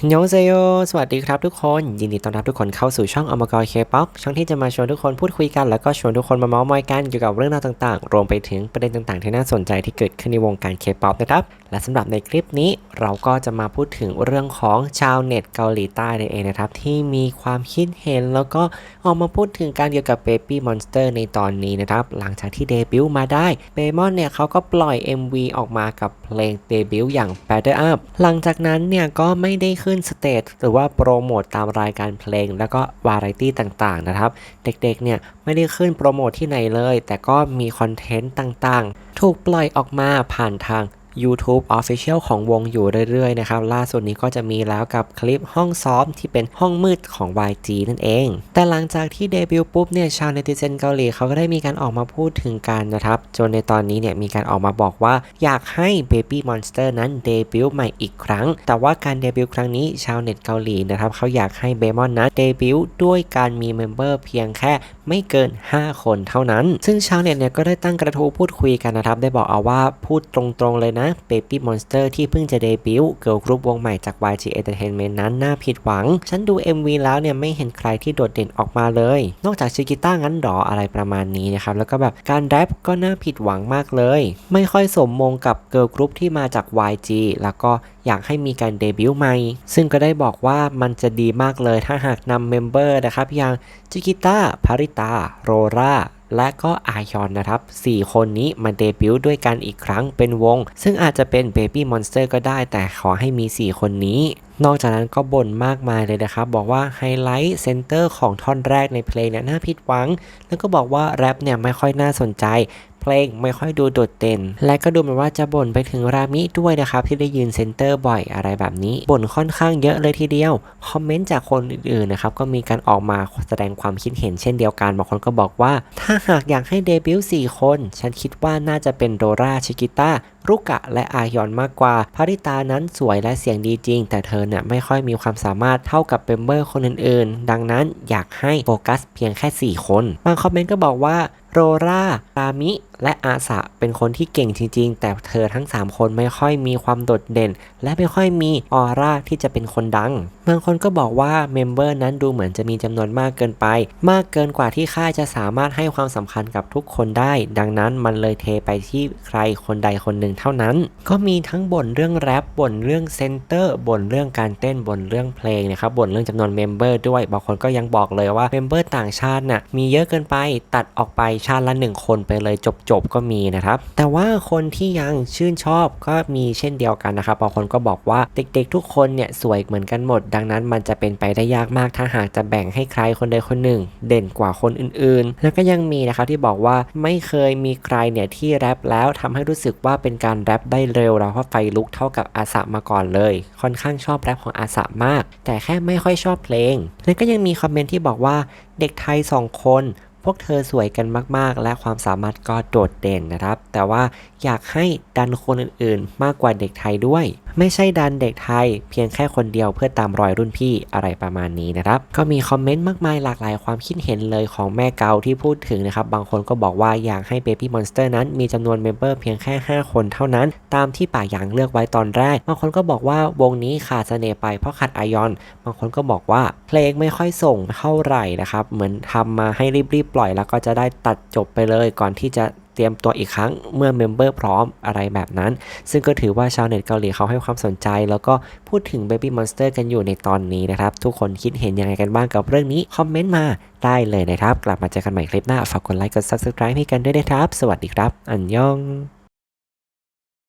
ยองเซโย สวัสดีครับทุกคน ยินดีต้อนรับทุกคนเข้าสู่ช่องอมกรเคป๊อช่องที่จะมาชวนทุกคนพูดคุยกัน แล้วก็ชวนทุกคนมาเมาส์มอยกันเกี่ยวกับเรื่องราวต่างๆ รวมไปถึงประเด็นต่างๆ ที่น่าสนใจที่เกิดขึ้นในวงการเคป๊อปนะครับ และสำหรับในคลิปนี้เราก็จะมาพูดถึงเรื่องของชาวเน็ตเกาหลีใต้นั่นเองนะครับ ที่มีความคิดเห็นแล้วก็ออกมาพูดถึงการเกี่ยวกับ Baby Monster ในตอนนี้นะครับ หลังจากที่เดบิวต์มาได้เบมอนเนี่ยเขาก็ปล่อย MV ออกมากับเพลงเดบิวต์อย่าง Better Up หลังจากนั้นเนี่ยก็ไม่ได้ขึ้นสเตจหรือว่าโปรโมทตามรายการเพลง แล้วก็วาไรตี้ต่างๆนะครับ เด็กๆเนี่ยไม่ได้ขึ้นโปรโมทที่ไหนเลย แต่ก็มีคอนเทนต์ต่างๆ ถูกปล่อยออกมาผ่านทาง YouTube Official ของวงอยู่เรื่อยๆนะครับล่าสุดนี้ก็จะมีแล้วกับคลิปห้องซ้อมที่เป็นห้องมืดของ YG นั่นเอง แต่หลังจากที่เดบิวต์ปุ๊บเนี่ยชาวเนติเซนเกาหลีเขาก็ได้มีการออกมาพูดถึงกันนะครับจนในตอนนี้เนี่ยมีการออกมาบอกว่าอยากให้ Baby Monster นั้นเดบิวต์ใหม่อีกครั้ง แต่ว่าการเดบิวต์ครั้งนี้ชาวเน็ตเกาหลีนะครับเขาอยากให้เบมอนนั้นเดบิวต์ด้วยการมีเมมเบอร์เพียงแค่ไม่เกิน 5 คนเท่านั้น ซึ่งชาวเน็ตเนี่ยก็ได้ตั้งกระทู้พูดคุยกันนะครับได้บอกเอาว่าพูดตรงๆเลยนะ Baby Monster ที่เพิ่งจะเดบิวต์เกิร์ลกรุ๊ปวงใหม่จาก YG Entertainment นั้นน่าผิดหวัง ฉันดู MV แล้วเนี่ยไม่เห็นใครที่โดดเด่นออกมาเลย นอกจากชิกิต้างั้นหรออะไรประมาณนี้นะครับ แล้วก็แบบการแรปก็น่าผิดหวังมากเลย ไม่ค่อยสมมงกับเกิร์ลกรุ๊ปที่มาจาก YG แล้วก็อยากให้มีการเดบิวต์ใหม่ ซึ่งก็ได้บอกว่ามันจะดีมากเลยถ้าหากนำเมมเบอร์นะครับอย่างจิกิต้าพาริตา โรรา และก็อายอนนะครับ 4 คนนี้มาเดบิวต์ด้วยกันอีกครั้งเป็นวง ซึ่งอาจจะเป็น Baby Monster ก็ได้ แต่ขอให้มี 4 คนนี้ นอกจากนั้นก็บ่นมากมายเลยนะครับ บอกว่าไฮไลท์เซนเตอร์ของท่อนแรกในเพลงเนี่ยน่าผิดหวัง แล้วก็บอกว่าแรปเนี่ยไม่ค่อยน่าสนใจ ลงไม่ค่อยดูโดดเด่น และก็ดูเหมือนว่าจะบ่นไปถึงรามิด้วยนะครับ ที่ได้ยืนเซนเตอร์บ่อยอะไรแบบนี้บ่นค่อนข้างเยอะเลยทีเดียว คอมเมนต์จากคนอื่นๆนะครับก็มีการออกมาแสดงความคิดเห็นเช่นเดียวกันบางคนก็บอกว่า ถ้าหากอยากให้เดบิวต์4คน ฉันคิดว่าน่าจะเป็นโดราชิกิต้ารุกะและอายอนมากกว่าพาริตานั้นสวยและเสียงดีจริง แต่เธอเนี่ยไม่ค่อยมีความสามารถเท่ากับเมมเบอร์คนอื่นๆ ดังนั้นอยากให้โฟกัสเพียงแค่ 4 คน บางคอมเมนต์ก็บอกว่าโรรารามิ และอาสะเป็นคนที่เก่งจริงๆ แต่เธอทั้ง 3 คนไม่ค่อยมีความโดดเด่น และไม่ค่อยมีออร่าที่จะเป็นคนดัง บางคนก็บอกว่าเมมเบอร์นั้นดูเหมือนจะมีจำนวนมากเกินไป มากเกินกว่าที่ค่ายจะสามารถให้ความสำคัญกับทุกคนได้ ดังนั้นมันเลยเทไปที่ใครคนใดคนหนึ่งเท่านั้น ก็มีทั้งบ่นเรื่องแรปบ่นเรื่องเซนเตอร์บ่นเรื่องการเต้นบ่นเรื่องเพลงนะครับบ่นเรื่องจำนวนเมมเบอร์ด้วยบางคนก็ยังบอกเลยว่าเมมเบอร์ต่างชาติน่ะมีเยอะเกินไปตัดออกไปชาติละหนึ่งคนไปเลยจบๆก็มีนะครับ แต่ว่าคนที่ยังชื่นชอบก็มีเช่นเดียวกันนะครับบางคนก็บอกว่าเด็กๆ ทุกคนเนี่ยสวยเหมือนกันหมด ดังนั้นมันจะเป็นไปได้ยากมากถ้าหากจะแบ่งให้ใครคนใดคนหนึ่ง เด่นกว่าคนอื่นๆ แล้วก็ยังมีนะครับที่บอกว่าไม่เคยมีใครเนี่ยที่แรปแล้วทำให้รู้สึกว่าเป็นการแรปได้เร็วแล้วก็ไฟลุกเท่ากับอาสะมาก่อนเลย ค่อนข้างชอบแรปของอาสะมาก แต่แค่ไม่ค่อยชอบเพลง แล้วก็ยังมีคอมเมนต์ที่บอกว่าเด็กไทยสองคน วกเธอสวยกันมาก ๆ และความสามารถก็โดดเด่นนะครับ แต่ว่าอยากให้ดันคนอื่นๆ มากกว่าเด็กไทยด้วย ไม่ใช่ดันเด็กไทย เพียงแค่คนเดียวเพื่อตามรอยรุ่นพี่อะไรประมาณนี้นะครับ ก็มีคอมเมนต์มากมายหลากหลายความคิดเห็นเลยของแม่เกาที่พูดถึงนะครับ บางคนก็บอกว่าอยากให้ Baby Monster นั้น มีจำนวนเมมเบอร์เพียงแค่ 5 คนเท่านั้น ตามที่ป่าหยางเลือกไว้ตอนแรก บางคนก็บอกว่าวงนี้ขาดเสน่ห์ไปเพราะขาดอายอน บางคนก็บอกว่าเพลงไม่ค่อยส่งเท่าไหร่นะครับ เหมือนทำมาให้รีบๆปล่อยแล้วก็จะได้ตัดจบไปเลยก่อนที่จะ เตรียมตัวอีกครั้งเมื่อเมมเบอร์พร้อมอะไรแบบนั้น ซึ่งก็ถือว่าชาวเน็ตเกาหลีเขาให้ความสนใจ แล้วก็พูดถึง Baby Monster กันอยู่ในตอนนี้นะครับ ทุกคนคิดเห็นยังไงกันบ้างกับเรื่องนี้ คอมเมนต์มาได้เลยนะครับ กลับมาเจอกันใหม่คลิปหน้า ฝากกดไลค์กด Subscribe ให้กันด้วยนะครับ สวัสดีครับ อันยอง